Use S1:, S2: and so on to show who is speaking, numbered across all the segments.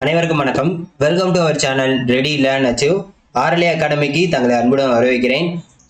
S1: அனைவருக்கும் வணக்கம். Welcome to our channel ready learn achieve RLA அகாடமிக்கு தங்களை அன்புடன் வரவேற்கிறேன்.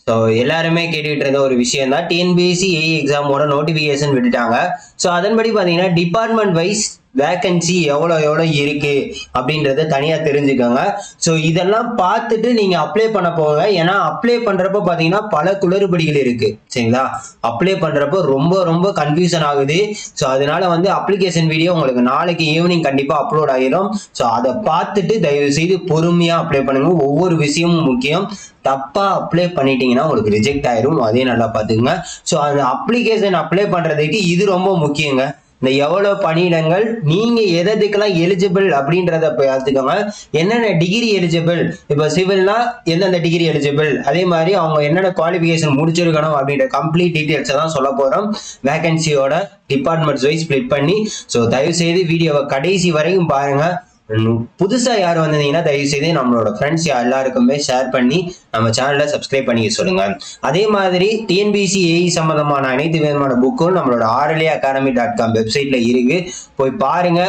S1: ஸோ எல்லாருமே கேட்டுக்கிட்டு இருந்த ஒரு விஷயம் தான் டிஎன்பிஎஸ்சி ஏஇ எக்ஸாமோட நோட்டிஃபிகேஷன் விட்டுட்டாங்க. ஸோ அதன்படி பார்த்தீங்கன்னா டிபார்ட்மெண்ட் வைஸ் வேக்கன்சி எவ்வளோ எவ்வளோ இருக்குது அப்படின்றத தனியாக தெரிஞ்சுக்கோங்க. ஸோ இதெல்லாம் பார்த்துட்டு நீங்கள் அப்ளை பண்ண போங்க. ஏன்னா அப்ளை பண்ணுறப்ப பார்த்தீங்கன்னா பல குளறுபடிகள் இருக்குது சரிங்களா? அப்ளை பண்ணுறப்போ ரொம்ப ரொம்ப கன்ஃபியூஷன் ஆகுது. ஸோ அதனால வந்து அப்ளிகேஷன் வீடியோ உங்களுக்கு நாளைக்கு ஈவினிங் கண்டிப்பாக அப்லோட் ஆகிடும் ஸோ அதை பார்த்துட்டு தயவு செய்து பொறுமையாக அப்ளை பண்ணுங்கள் ஒவ்வொரு விஷயமும் முக்கியம். தப்பாக அப்ளை பண்ணிட்டீங்கன்னா உங்களுக்கு ரிஜெக்ட் ஆயிரும். அதே நல்லா பார்த்துக்குங்க. ஸோ அந்த அப்ளிகேஷன் அப்ளை பண்ணுறதுக்கு இது ரொம்ப முக்கியங்க. இந்த எவ்வளோ பணியிடங்கள் நீங்கள் எதுக்கெல்லாம் எலிஜிபிள் அப்படின்றத பார்த்துக்கோங்க. என்னென்ன டிகிரி எலிஜிபிள் இப்போ சிவில்னா எந்தெந்த டிகிரி எலிஜிபிள் அதே மாதிரி அவங்க என்னென்ன குவாலிஃபிகேஷன் முடிச்சிருக்கணும் அப்படின்ற கம்ப்ளீட் டீட்டெயில்ஸை தான் சொல்ல போகிறோம் வேகன்சியோட டிபார்ட்மெண்ட்ஸ் வைஸ் ஸ்ப்ளிட் பண்ணி. ஸோ தயவு செய்து வீடியோவை கடைசி வரைக்கும் பாருங்கள் புதுசாக புதுசா யார் வந்திருந்தீங்கன்னா தயவு செய்து நம்மளோட ஃப்ரெண்ட்ஸ் எல்லாருக்குமே ஷேர் பண்ணி நம்ம சேனலை சப்ஸ்கிரைப் பண்ணிக்க சொல்லுங்க. அதே மாதிரி டிஎன்பிசி ஏஇ சம்பந்தமான அனைத்து விதமான புக்கும் நம்மளோட ஆர்எல்ஏ அகாடமி டாட் காம் வெப்சைட்ல இருக்கு. போய் பாருங்க.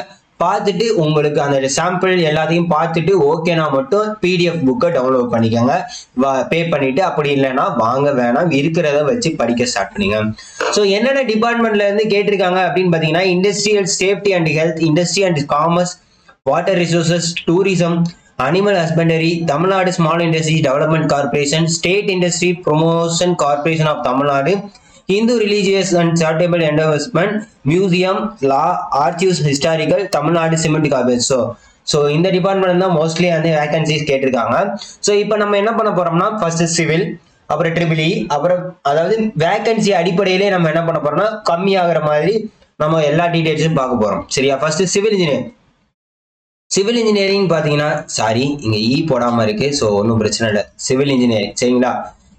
S1: பார்த்துட்டு உங்களுக்கு அந்த சாம்பிள் எல்லாத்தையும் பார்த்துட்டு ஓகேனா மட்டும் பிடிஎஃப் புக்கை டவுன்லோட் பண்ணிக்கோங்க. பே பண்ணிட்டு அப்படி இல்லைன்னா வாங்க வேணாம் இருக்கிறத வச்சு படிக்க ஸ்டார்ட் பண்ணுங்க. ஸோ என்னென்ன டிபார்ட்மெண்ட்ல இருந்து கேட்டிருக்காங்க அப்படின்னு பார்த்தீங்கன்னா industrial safety and health industry and commerce water resources tourism animal husbandry Tamil Nadu small industry development corporation state industry promotion corporation of Tamil Nadu Hindu religious and charitable endowment museum law archives historical Tamil Nadu cement corporation so so இந்த department தான் mostly வந்து vacancies கேட்டிருக்காங்க. So இப்போ நம்ம என்ன பண்ண போறோம்னா first civil அப்புறம் ட்ரிபிள் இ e, அப்புறம் அதாவது வேகன்சி அடிப்படையிலே நம்ம என்ன பண்ண போறோம்னா கம்மியாகிற மாதிரி நம்ம எல்லா டீடைல்ஸும் பார்க்க போறோம். சரியா? First civil engineer civil engineering பார்த்தீங்கன்னா சாரி இங்கே இ e போடாமல் இருக்கு ஸோ ஒன்றும் பிரச்சனை இல்லை. சிவில் இன்ஜினியரிங் சரிங்களா?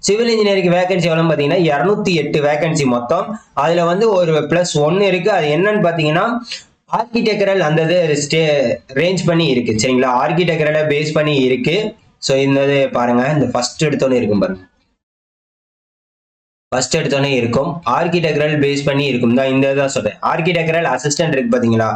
S1: சிவில் இன்ஜினியரிங் வேகன்சி எவ்வளோ பார்த்தீங்கன்னா இரநூத்தி எட்டு வேகன்சி மொத்தம். அதில் வந்து ஒரு ப்ளஸ் ஒன்று இருக்குது அது என்னன்னு பார்த்தீங்கன்னா ஆர்கிடெக்சரல் அந்த இது ஸ்டே ரேஞ்ச் பண்ணி இருக்கு சரிங்களா? ஆர்கிடெக்சரலை பேஸ் பண்ணி இருக்கு. ஸோ இந்த இது பாருங்க இந்த ஃபர்ஸ்ட் எடுத்தோன்னே இருக்கும் பாருங்க. ஃபர்ஸ்ட் எடுத்தோன்னே இருக்கும். ஆர்கிடெக்சரல் பேஸ் பண்ணி இருக்கும் தான் இந்த இதான் சொல்றேன். ஆர்கிடெக்சரல் அசிஸ்டன்ட் இருக்கு பாத்தீங்களா?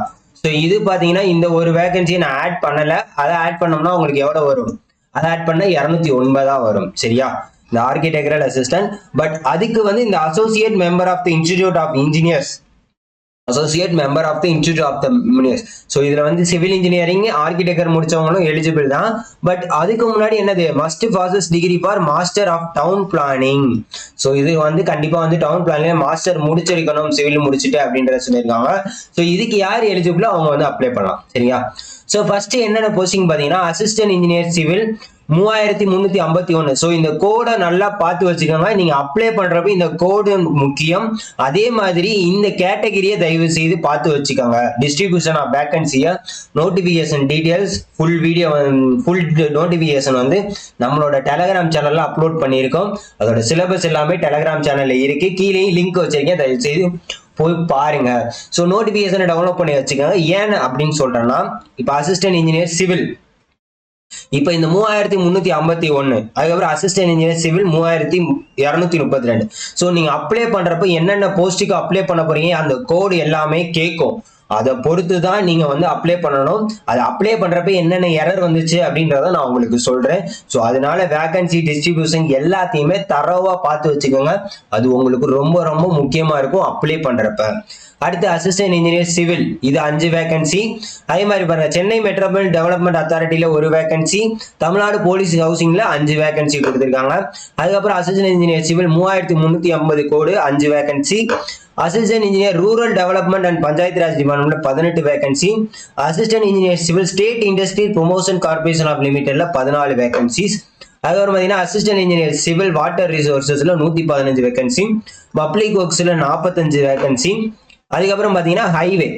S1: ஸோ இது பார்த்தீங்கன்னா இந்த ஒரு வேகன்சியை நான் ஆட் பண்ணலை. அதை ஆட் பண்ணோம்னா உங்களுக்கு எவ்வளோ வரும்? அதை ஆட் பண்ண இரநூத்தி ஒன்பதா வரும். சரியா? இந்த ஆர்கிடெக்சரல் அசிஸ்டன்ட் பட் அதுக்கு வந்து இந்த associate member of the institute of engineers associate member of the institute of the engineers so இதுல வந்து சிவில் இன்ஜினியரிங் ஆர்கிடெக்சர் முடிச்சவங்களும் எலிஜிபிள் தான். பட் அதுக்கு முன்னாடி என்னது? Must possess degree for master of town planning so இது வந்து கண்டிப்பா வந்து டவுன் பிளானிங் மாஸ்டர் முடிச்சிருக்கணும் சிவில் முடிச்சுட்டு அப்படின்றத சொல்லியிருக்காங்க. ஸோ இதுக்கு யார் எலிஜிபிளோ அவங்க வந்து அப்ளை பண்ணலாம். சரியா? ஸோ ஃபர்ஸ்ட் என்னென்ன போஸ்டிங் பார்த்தீங்கன்னா அசிஸ்டன்ட் இன்ஜினியர் சிவில் மூவாயிரத்தி முந்நூற்றி ஐம்பத்தி ஒன்று ஸோ இந்த கோடை நல்லா பார்த்து வச்சுக்கோங்க. நீங்கள் அப்ளை பண்ணுறப்ப இந்த கோடு முக்கியம். அதே மாதிரி இந்த கேட்டகரியை தயவு செய்து பார்த்து வச்சுக்கோங்க. Distribution of வேக்கன்சியை notification details full video full notification வந்து நம்மளோட டெலகிராம் சேனலில் அப்லோட் பண்ணியிருக்கோம். அதோட சிலபஸ் எல்லாமே டெலகிராம் சேனலில் இருக்குது கீழே லிங்க் வச்சிருக்கேன் தயவு செய்து போய் பாருங்க. ஸோ நோட்டிபிகேஷனை டவுன்லோட் பண்ணி வச்சுக்கோங்க. ஏன் அப்படின்னு சொல்றேன்னா இப்போ அசிஸ்டன்ட் இன்ஜினியர் சிவில் இப்போ இந்த மூவாயிரத்தி முந்நூற்றி ஐம்பத்தி ஒன்று அதுக்கப்புறம் அசிஸ்டன்ட் இன்ஜினியர் சிவில் மூவாயிரத்தி இரநூத்தி முப்பத்தி ரெண்டு. ஸோ நீங்கள் அப்ளை பண்ணுறப்ப என்னென்ன போஸ்ட்டுக்கு அப்ளை பண்ண போறீங்க அந்த கோடு எல்லாமே கேட்கும். அதை பொறுத்து தான் நீங்க வந்து அப்ளை பண்ணணும். அதை அப்ளை பண்றப்ப என்னென்ன எரர் வந்துச்சு அப்படின்றத நான் உங்களுக்கு சொல்றேன். ஸோ அதனால வேகன்சி டிஸ்ட்ரிபியூஷன் எல்லாத்தையுமே தரவா பார்த்து வச்சுக்கோங்க. அது உங்களுக்கு ரொம்ப ரொம்ப முக்கியமா இருக்கும் அப்ளை பண்றப்ப. அடுத்து அசிஸ்டன்ட் இன்ஜினியர் சிவில் இது அஞ்சு வேகன்சி அதே மாதிரி பாருங்க சென்னை மெட்ரோபாலிட் டெவலப்மெண்ட் அத்தாரிட்டியில ஒரு வேகன்சி தமிழ்நாடு போலீஸ் ஹவுசிங்ல அஞ்சு வேகன்சி கொடுத்துருக்காங்க. அதுக்கப்புறம் அசிஸ்டன்ட் இன்ஜினியர் சிவில் மூவாயிரத்தி முந்நூற்றி ஐம்பது கோடு அஞ்சு vacancy assistant engineer rural development and Panchayat Raj டிபார்ட்மெண்ட்ல பதினெட்டு vacancy assistant engineer civil state industry promotion corporation of லிமிடெட்ல பதினாலு வேகன்சிஸ் அதுக்கப்புறம் பார்த்தீங்கன்னா அசிஸ்டன்ட் இன்ஜினியர் சிவில் வாட்டர் ரிசோர்ஸஸில் நூத்தி பதினஞ்சு வேகன்சி பப்ளிக் ஒர்க்ஸ்ல நாற்பத்தஞ்சு வேகன்சி அதுக்கப்புறம் பார்த்தீங்கன்னா ஹைவே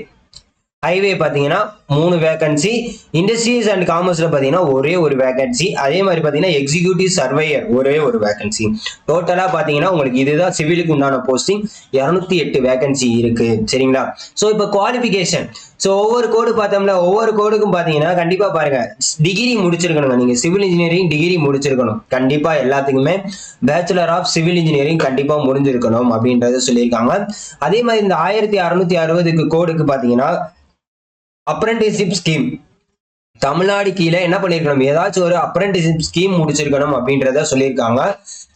S1: ஹைவே பார்த்தீங்கன்னா மூணு வேகன்சி இண்டஸ்ட்ரீஸ் அண்ட் காமர்ஸில் பார்த்தீங்கன்னா ஒரே ஒரு வேகன்சி அதே மாதிரி பார்த்தீங்கன்னா எக்ஸிக்யூட்டிவ் சர்வேயர் ஒரே ஒரு வேகன்சி டோட்டலாக பார்த்தீங்கன்னா உங்களுக்கு இதுதான் சிவிலுக்கு உண்டான போஸ்டிங் இரநூத்தி எட்டு வேகன்சி இருக்கு. சரிங்களா? ஸோ இப்போ குவாலிஃபிகேஷன் ஸோ ஒவ்வொரு கோடு பார்த்தோம்ல ஒவ்வொரு கோடுக்கும் பார்த்தீங்கன்னா கண்டிப்பாக பாருங்க டிகிரி முடிச்சிருக்கணுங்க நீங்கள் சிவில் இன்ஜினியரிங் டிகிரி முடிச்சிருக்கணும். கண்டிப்பாக எல்லாத்துக்குமே பேச்சுலர் ஆஃப் சிவில் இன்ஜினியரிங் கண்டிப்பாக முடிஞ்சிருக்கணும் அப்படின்றத சொல்லியிருக்காங்க. அதே மாதிரி இந்த ஆயிரத்தி அறுநூத்தி அறுபதுக்கு கோடுக்கு பார்த்தீங்கன்னா அப்ரெண்டிஸ்ஷிப் ஸ்கீம் தமிழ்நாடு கீழே என்ன பண்ணிருக்கணும்? ஏதாச்சும் ஒரு அப்ரெண்டிஸ்ஷிப் ஸ்கீம் முடிச்சிருக்கணும் அப்படின்றத சொல்லியிருக்காங்க.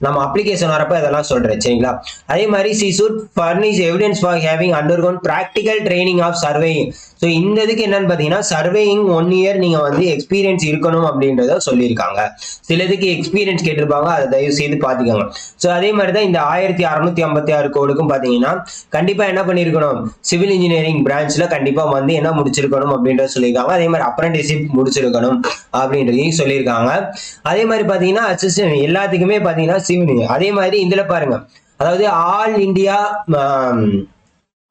S1: நம்ம அப்ளிகேஷன் வரப்ப இதெல்லாம் சொல்றேன் சரிங்களா? அதே மாதிரி she should furnish evidence for having undergone practical training of surveying so இந்த இதுக்கு என்னன்னு பார்த்தீங்கன்னா சர்வேயிங் ஒன் இயர் நீங்க வந்து எக்ஸ்பீரியன்ஸ் இருக்கணும் அப்படின்றத சொல்லியிருக்காங்க. சில இதுக்கு எக்ஸ்பீரியன்ஸ் கேட்டிருப்பாங்க அதை தயவு செய்து பார்த்துக்கோங்க. ஸோ அதே மாதிரி தான் இந்த ஆயிரத்தி அறுநூத்தி ஐம்பத்தி ஆறு கோடுக்கும் பார்த்தீங்கன்னா கண்டிப்பா என்ன பண்ணியிருக்கணும் சிவில் இன்ஜினியரிங் பிரான்ச்ல கண்டிப்பா வந்து என்ன முடிச்சிருக்கணும் அப்படின்றத சொல்லியிருக்காங்க. அதே மாதிரி அப்ரண்டிஷிப் முடிச்சிருக்கணும் அப்படின்றதையும் சொல்லியிருக்காங்க. அதே மாதிரி பார்த்தீங்கன்னா அசிஸ்டன் எல்லாத்துக்குமே பார்த்தீங்கன்னா சிவனி அதே மாதிரி இதில் பாருங்க. அதாவது all India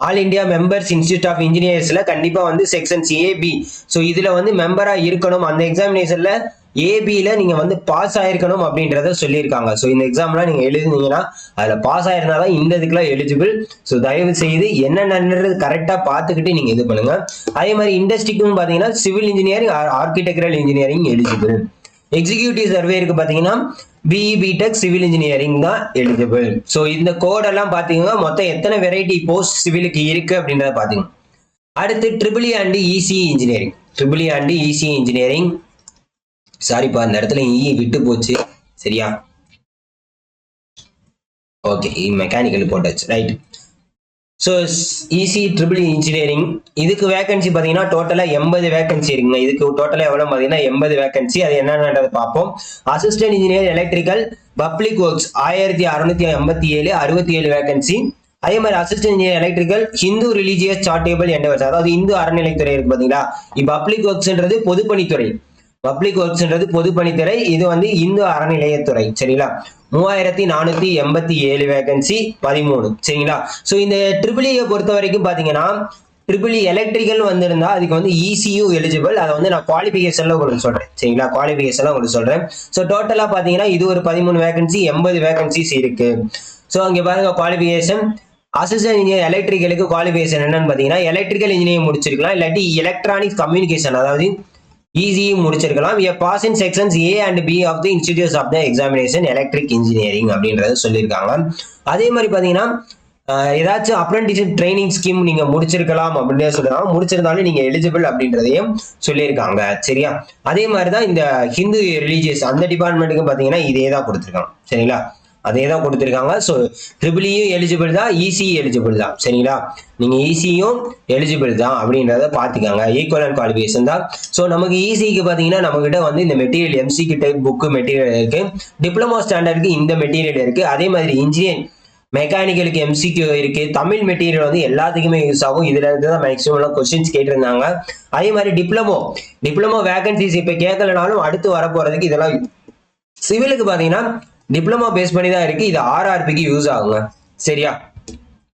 S1: all India members institute of இன்ஜினியர்ஸ்ல கண்டிப்பா வந்து செக்ஷன்ஸ் ஏபி ஸோ இதுல வந்து மெம்பரா இருக்கணும். அந்த எக்ஸாமினேஷன்ல ஏபியில் நீங்கள் வந்து பாஸ் ஆயிருக்கணும் அப்படின்றத சொல்லியிருக்காங்க. ஸோ இந்த எக்ஸாம்லாம் நீங்கள் எழுதுனீங்கன்னா அதில் பாஸ் ஆயிருந்தாதான் இந்த இதுக்கெலாம் எலிஜிபிள் ஸோ தயவு செய்து என்னென்னது கரெக்டாக பார்த்துக்கிட்டு நீங்கள் இது பண்ணுங்கள் அதே மாதிரி இண்டஸ்ட்ரிக்கும் பார்த்தீங்கன்னா civil engineering architectural engineering eligible executive சர்வேருக்கு பார்த்தீங்கன்னா பிஇ பிடெக் சிவில் இன்ஜினியரிங் தான் எலிஜிபிள் ஸோ இந்த கோடெல்லாம் பார்த்தீங்கன்னா மொத்தம் எத்தனை வெரைட்டி போஸ்ட் சிவிலுக்கு இருக்கு அப்படின்றத பார்த்தீங்க அடுத்து triple and EC engineering triple and EC engineering சாரிப்பா இந்த இடத்துல இ விட்டு போச்சு. சரியா? ஓகே மெக்கானிக்கல் போட்டாச்சு right so EC triple engineering இதுக்கு வேகன்சி பார்த்தீங்கன்னா டோட்டலாக எண்பது வேகன்சி இருக்குங்க. இதுக்கு டோட்டலாக எவ்வளோ பார்த்தீங்கன்னா எண்பது வேகன்சி அது என்னன்றதை பார்ப்போம். Assistant engineer electrical public works ஆயிரத்தி அறுநூத்தி எண்பத்தி ஏழு அறுபத்தி ஏழு வேகன்சி அதே மாதிரி assistant engineer electrical Hindu religious charitable endowments அதாவது இந்து அறநிலைத்துறை இருக்கு பார்த்தீங்களா? இப்போ பப்ளிக் ஒர்க்ஸ்ன்றது பொதுப்பணித்துறை. பப்ளிக் ஒர்க்ஸ்ன்றது பொதுப்பணித்துறை இது வந்து இந்து அறநிலையத்துறை சரிங்களா? மூவாயிரத்தி நானூத்தி எண்பத்தி ஏழு வேகன்சி பதிமூணு சரிங்களா? ஸோ இந்த ட்ரிபிளியை e பொறுத்த வரைக்கும் பாத்தீங்கன்னா ட்ரிபிளி எலக்ட்ரிக்கல் e வந்திருந்தா அதுக்கு வந்து இசியூ எலிஜிபிள் அதை வந்து நான் குவாலிஃபிகேஷன்ல உங்களுக்கு சொல்றேன் சரிங்களா? குவாலிஃபிகேஷன்ல உங்களுக்கு சொல்றேன். ஸோ டோட்டலா பாத்தீங்கன்னா இது ஒரு பதிமூணு வேகன்சி எண்பது வேகன்சிஸ் இருக்கு. ஸோ அங்கே பாருங்க குவாலிஃபிகேஷன் அசிஸ்டன்ட் இன்ஜினியர் எலக்ட்ரிக்கலுக்கு குவாலிஃபிகேஷன் என்னன்னு பாத்தீங்கன்னா எலக்ட்ரிக்கல் இன்ஜினியர் முடிச்சிருக்கலாம். இல்லாட்டி எலக்ட்ரானிக்ஸ் கம்யூனிகேஷன் அதாவது ஈஸியும் முடிச்சிருக்கலாம். A pass in sections A and B of the institutes of the examination electric engineering அப்படின்றத சொல்லியிருக்காங்க. அதே மாதிரி பார்த்தீங்கன்னா ஏதாச்சும் அப்ரண்டிஷிப் ட்ரைனிங் ஸ்கீம் நீங்க முடிச்சிருக்கலாம் அப்படின்னு சொல்றாங்க. முடிச்சிருந்தாலும் நீங்க எலிஜிபிள் அப்படின்றதையும் சொல்லியிருக்காங்க. சரியா? அதே மாதிரி தான் இந்த ஹிந்து ரிலீஜியஸ் அந்த டிபார்ட்மெண்ட்டுக்கு பார்த்தீங்கன்னா இதே தான் கொடுத்துருக்காங்க. சரிங்களா? அதே e தான் கொடுத்துருக்காங்க ஸோ ட்ரிபிளியும் எலிஜிபிள் தான் இசி எலிஜிபிள் தான். சரிங்களா? நீங்கள் ஈஸியும் எலிஜிபிள் தான் அப்படின்றத பார்த்துக்கோங்க. ஈக்குவல் அண்ட் குவாலிஃபிகேஷன் தான். ஸோ நமக்கு ஈஸிக்கு பார்த்தீங்கன்னா நம்மக்கிட்ட வந்து இந்த மெட்டீரியல் எம்சிக்கு டைப் புக்கு மெட்டீரியல் இருக்குது டிப்ளமோ ஸ்டாண்டர்டுக்கு இந்த மெட்டீரியல் இருக்குது அதே மாதிரி இன்ஜினியர் மெக்கானிக்கலுக்கு எம்சிக்யூ இருக்கு. தமிழ் மெட்டீரியல் வந்து எல்லாத்துக்குமே யூஸ் ஆகும். இதுல இருந்து தான் மேக்ஸிமம் கொஸ்டின்ஸ் கேட்டிருந்தாங்க. அதே மாதிரி டிப்ளமோ டிப்ளமோ வேகன்சிஸ் இப்போ கேட்கலனாலும் அடுத்து வரப்போறதுக்கு இதெல்லாம் சிவிலுக்கு பார்த்தீங்கன்னா டிப்ளமா பேஸ் பண்ணி தான் இருக்கு. இது ஆர்ஆர்பிக்கு யூஸ் ஆகுங்க. சரியா?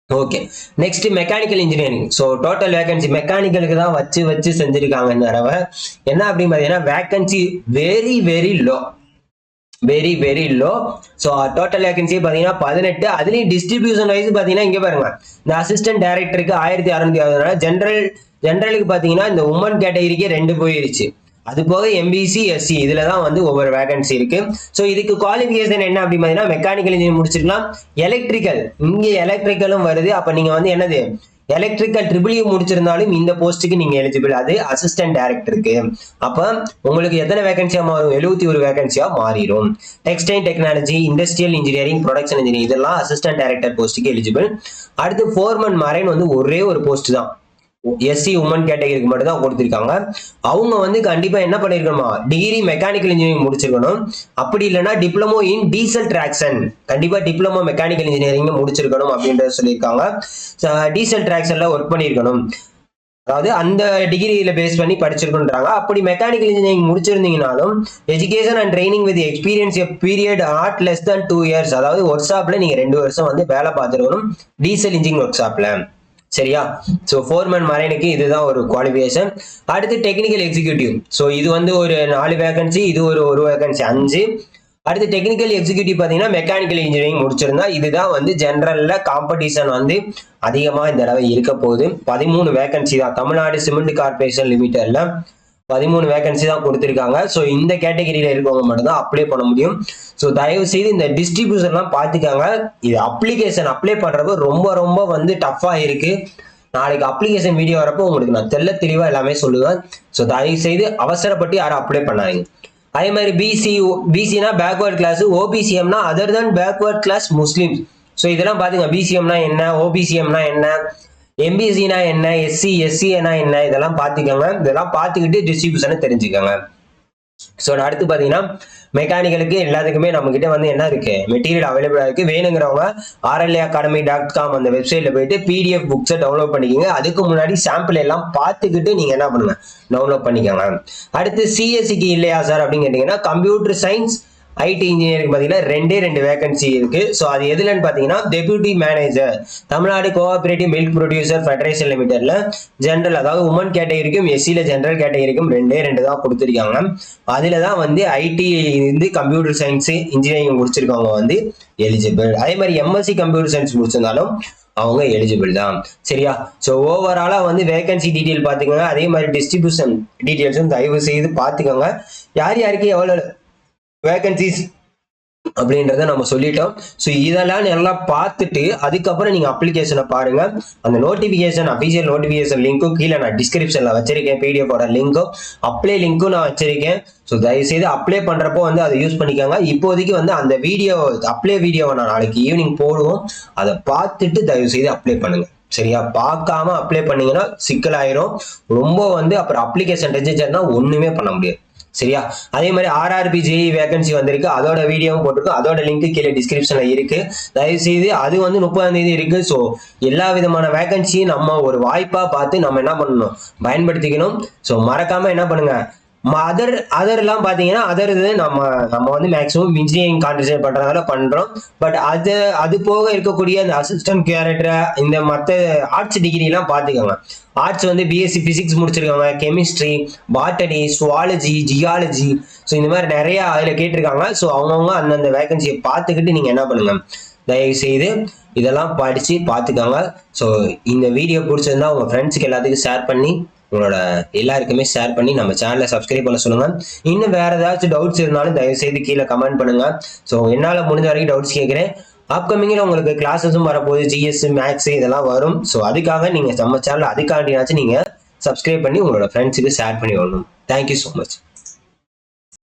S1: Okay next mechanical engineering so total vacancy மெக்கானிக்கலுக்கு தான் வச்சு வச்சு செஞ்சிருக்காங்க இந்த தடவை. என்ன அப்படின்னு பார்த்தீங்கன்னா vacancy very very low very very low so total vacancy பார்த்தீங்கன்னா பதினெட்டு. அதுலேயும் டிஸ்ட்ரிபியூஷன் வைஸ் பார்த்தீங்கன்னா இங்கே பாருங்க. இந்த அசிஸ்டன்ட் டைரக்டருக்கு ஆயிரத்தி அறுநூத்தி அறுபது ஜென்ரல் ஜென்ரலுக்கு பார்த்தீங்கன்னா இந்த உமன் கேட்டகரிக்கே ரெண்டு போயிருச்சு. அது போக எம்பிசி எஸ்சி இதில் தான் வந்து ஒவ்வொரு வேகன்சி இருக்கு. ஸோ இதுக்கு குவாலிஃபிகேஷன் என்ன அப்படின்னு பார்த்தீங்கன்னா மெக்கானிக்கல் இன்ஜினியர் முடிச்சிருக்கலாம். எலக்ட்ரிக்கல் இங்கே எலக்ட்ரிக்கலும் வருது. அப்போ நீங்கள் வந்து என்னது? எலக்ட்ரிக்கல் ட்ரிபிள் e முடிச்சிருந்தாலும் இந்த போஸ்ட்டுக்கு நீங்கள் எலிஜிபிள் அது அசிஸ்டன்ட் டைரக்டருக்கு அப்போ உங்களுக்கு எத்தனை வேகன்சியாக மாறும்? எழுபத்தி ஒரு வேகன்சியாக மாறிடும். Textile technology industrial engineering production engineering இதெல்லாம் அசிஸ்டன்ட் டைரக்டர் போஸ்ட்டுக்கு எலிஜிபிள் அடுத்து ஃபோர்மன் மரைன் வந்து ஒரே ஒரு போஸ்ட் தான். எஸ்சி உமன் கேட்டகரிக்கு மட்டும் தான் கொடுத்துருக்காங்க. அவங்க வந்து கண்டிப்பா என்ன பண்ணிருக்கணுமா? டிகிரி மெக்கானிக்கல் இன்ஜினியரிங் முடிச்சிருக்கணும். அப்படி இல்லைன்னா டிப்ளமோ இன் டீசல் டிராக்ஷன் கண்டிப்பா டிப்ளமோ மெக்கானிக்கல் இன்ஜினியரிங் முடிச்சிருக்கணும் அப்படின்றத சொல்லியிருக்காங்க. டீசல் டிராக்ஷன்ல ஒர்க் பண்ணியிருக்கணும் அதாவது அந்த டிகிரியில பேஸ் பண்ணி படிச்சிருக்குன்றாங்க அப்படி mechanical engineering முடிச்சிருந்தீங்கனாலும் education and training with experience a period not less than two years அதாவது ஒர்க் ஷாப்ல நீங்க ரெண்டு வருஷம் வந்து வேலை பார்த்துருக்கணும். டீசல் இன்ஜின் ஒர்க் ஷாப்ல சரியா? ஸோ ஃபோர்மேன் மரைனுக்கு இதுதான் ஒரு குவாலிஃபிகேஷன் அடுத்து டெக்னிக்கல் எக்ஸிக்யூட்டிவ் ஸோ இது வந்து ஒரு நாலு வேகன்சி இது ஒரு ஒரு வேகன்சி அஞ்சு. அடுத்து டெக்னிக்கல் எக்ஸிக்யூட்டிவ் பார்த்தீங்கன்னா மெக்கானிக்கல் இன்ஜினியரிங் முடிச்சிருந்தா இதுதான் வந்து ஜென்ரலில் காம்படிஷன் வந்து அதிகமாக இந்த தடவை இருக்க போகுது. பதிமூணு வேகன்சி தான். தமிழ்நாடு சிமெண்ட் கார்பரேஷன் லிமிட்டடில் பதிமூணு வேகன்சி தான் கொடுத்துருக்காங்க. ஸோ இந்த கேட்டகரியில் இருக்கவங்க மட்டும்தான் அப்ளை பண்ண முடியும். ஸோ தயவு செய்து இந்த டிஸ்ட்ரிபியூஷன்லாம் பார்த்துக்காங்க. இது அப்ளிகேஷன் அப்ளை பண்ணுறப்ப ரொம்ப ரொம்ப வந்து டஃப்பாக இருக்குது நாளைக்கு அப்ளிகேஷன் வீடியோ வரப்போ உங்களுக்கு நான் தெள்ள தெளிவாக எல்லாமே சொல்லுவேன். ஸோ தயவு செய்து அவசரப்பட்டு யாரும் அப்ளை பண்ணாதீங்க. அதே மாதிரி பிசி பிசினா backward class ஓபிசிஎம்னா other than backward class Muslims so இதெல்லாம் பார்த்தீங்க. பிசிஎம்னா என்ன? ஓபிசிஎம்னா என்ன? எம்பிசினா என்ன எஸ்சி எஸ்சினா என்ன இதெல்லாம் பார்த்துக்கோங்க. இதெல்லாம் பார்த்துக்கிட்டு டிஸ்ட்ரிபியூஷனை தெரிஞ்சுக்கோங்க. ஸோ அடுத்து பார்த்தீங்கன்னா மெக்கானிக்கலுக்கு எல்லாத்துக்குமே நம்ம கிட்ட வந்து என்ன இருக்கு? மெட்டீரியல் அவைலபிளாக இருக்கு. வேணுங்கிறவங்க ஆர்எல்ஏ அகாடமி டாட் காம் அந்த வெப்சைட்ல போயிட்டு பிடிஎஃப் புக்ஸை டவுன்லோட் பண்ணிக்கோங்க. அதுக்கு முன்னாடி சாம்பிள் எல்லாம் பார்த்துக்கிட்டு நீங்க என்ன பண்ணுங்க? டவுன்லோட் பண்ணிக்கோங்க. அடுத்து சிஎஸ்சிக்கு இல்லையா சார் அப்படின்னு கேட்டீங்கன்னா கம்ப்யூட்டர் சயின்ஸ் ஐடி இன்ஜினியரிங் பார்த்தீங்கன்னா ரெண்டே ரெண்டு வேகன்சி இருக்கு. ஸோ அது எதுலன்னு பார்த்தீங்கன்னா deputy manager Tamil Nadu cooperative milk producer federation லிமிடெட்ல general அதாவது உமன் கேட்டகரிக்கும் எஸ்சியில் ஜென்ரல் கேட்டகரிக்கும் ரெண்டே ரெண்டு தான் கொடுத்துருக்காங்க. அதில் தான் வந்து ஐடி இருந்து கம்ப்யூட்டர் சயின்ஸ் இன்ஜினியரிங் முடிச்சிருக்கவங்க வந்து எலிஜிபிள் அதே மாதிரி எம்எஸ்சி கம்ப்யூட்டர் சயின்ஸ் முடிச்சிருந்தாலும் அவங்க எலிஜிபிள் தான். சரியா? ஸோ ஓவராலாக வந்து வேகன்சி டீட்டெயில் பார்த்துக்கோங்க அதே மாதிரி டிஸ்ட்ரிபியூஷன் டீட்டெயில்ஸும் தயவு செய்து பார்த்துக்கோங்க யார் யாருக்கு எவ்வளோ வேகன்சிஸ் அப்படின்றத நம்ம சொல்லிட்டோம். ஸோ இதெல்லாம் எல்லாம் பார்த்துட்டு அதுக்கப்புறம் நீங்கள் அப்ளிகேஷனை பாருங்க. அந்த நோட்டிஃபிகேஷன் அஃபீஷியல் நோட்டிஃபிகேஷன் லிங்க்கும் கீழே நான் டிஸ்கிரிப்ஷனில் வச்சிருக்கேன். பிடிஎஃபோட லிங்க்கும் அப்ளை லிங்க்கும் நான் வச்சிருக்கேன். ஸோ தயவுசெய்து அப்ளை பண்ணுறப்போ வந்து அதை யூஸ் பண்ணிக்கோங்க. இப்போதைக்கு வந்து அந்த வீடியோ அப்ளை வீடியோவை நான் நாளைக்கு ஈவினிங் போடுவோம். அதை பார்த்துட்டு தயவுசெய்து அப்ளை பண்ணுங்கள் சரியா? பார்க்காம அப்ளை பண்ணீங்கன்னா சிக்கலாயிரும். ரொம்ப வந்து அப்புறம் அப்ளிகேஷன் ரெஜிஸ்டர்னா ஒன்றுமே பண்ண முடியாது. சரியா? அதே மாதிரி ஆர்ஆர்பி ஜேஇ வேகன்சி வந்திருக்கு. அதோட வீடியோவும் போட்டிருக்கோம். அதோட லிங்க் கீழே டிஸ்கிரிப்ஷன்ல இருக்கு. தயவு செய்து அது வந்து முப்பதாம் தேதி இருக்கு. ஸோ எல்லா விதமான வேகன்சியும் நம்ம ஒரு வாய்ப்பா பார்த்து நம்ம என்ன பண்ணணும்? பயன்படுத்திக்கணும். ஸோ மறக்காம என்ன பண்ணுங்க? அதர் அதர்லாம் பார்த்தீங்கன்னா அதர் இது நம்ம நம்ம வந்து மேக்ஸிமம் இன்ஜினியரிங் கான்சன்ட்ரேட் பண்ணுறதால பண்ணுறோம் பட் அது அது போக இருக்கக்கூடிய அந்த அசிஸ்டன்ட் கேரக்டர் இந்த மற்ற ஆர்ட்ஸ் டிகிரிலாம் பார்த்துக்கோங்க ஆர்ட்ஸ் வந்து பிஎஸ்சி ஃபிசிக்ஸ் முடிச்சிருக்காங்க chemistry botany zoology geology so இந்த மாதிரி நிறைய அதில் கேட்டிருக்காங்க. ஸோ அவங்கவுங்க அந்தந்த வேகன்சியை பார்த்துக்கிட்டு நீங்கள் என்ன பண்ணுங்க? தயவு செய்து இதெல்லாம் படித்து பார்த்துக்கோங்க ஸோ இந்த வீடியோ பிடிச்சிருந்தா உங்கள் ஃப்ரெண்ட்ஸுக்கு எல்லாத்துக்கும் ஷேர் பண்ணி உங்களோட எல்லாருக்குமே ஷேர் பண்ணி நம்ம சேனலை சப்ஸ்கிரைப் பண்ண சொல்லுங்க. இன்னும் வேற ஏதாச்சும் டவுட்ஸ் இருந்தாலும் தயவு செய்து கீழே கமெண்ட் பண்ணுங்க. ஸோ என்னால் முடிஞ்ச வரைக்கும் டவுட்ஸ் கேட்குறேன். அப்கமிங்கில் உங்களுக்கு கிளாஸஸும் வரப்போகுது ஜிஎஸ் மேக்ஸ் இதெல்லாம் வரும். ஸோ அதுக்காக நீங்கள் நம்ம சேனல் அதுக்காண்டினாச்சும் நீங்கள் சப்ஸ்கிரைப் பண்ணி உங்களோட ஃப்ரெண்ட்ஸுக்கு ஷேர் பண்ணி வரணும். Thank you so much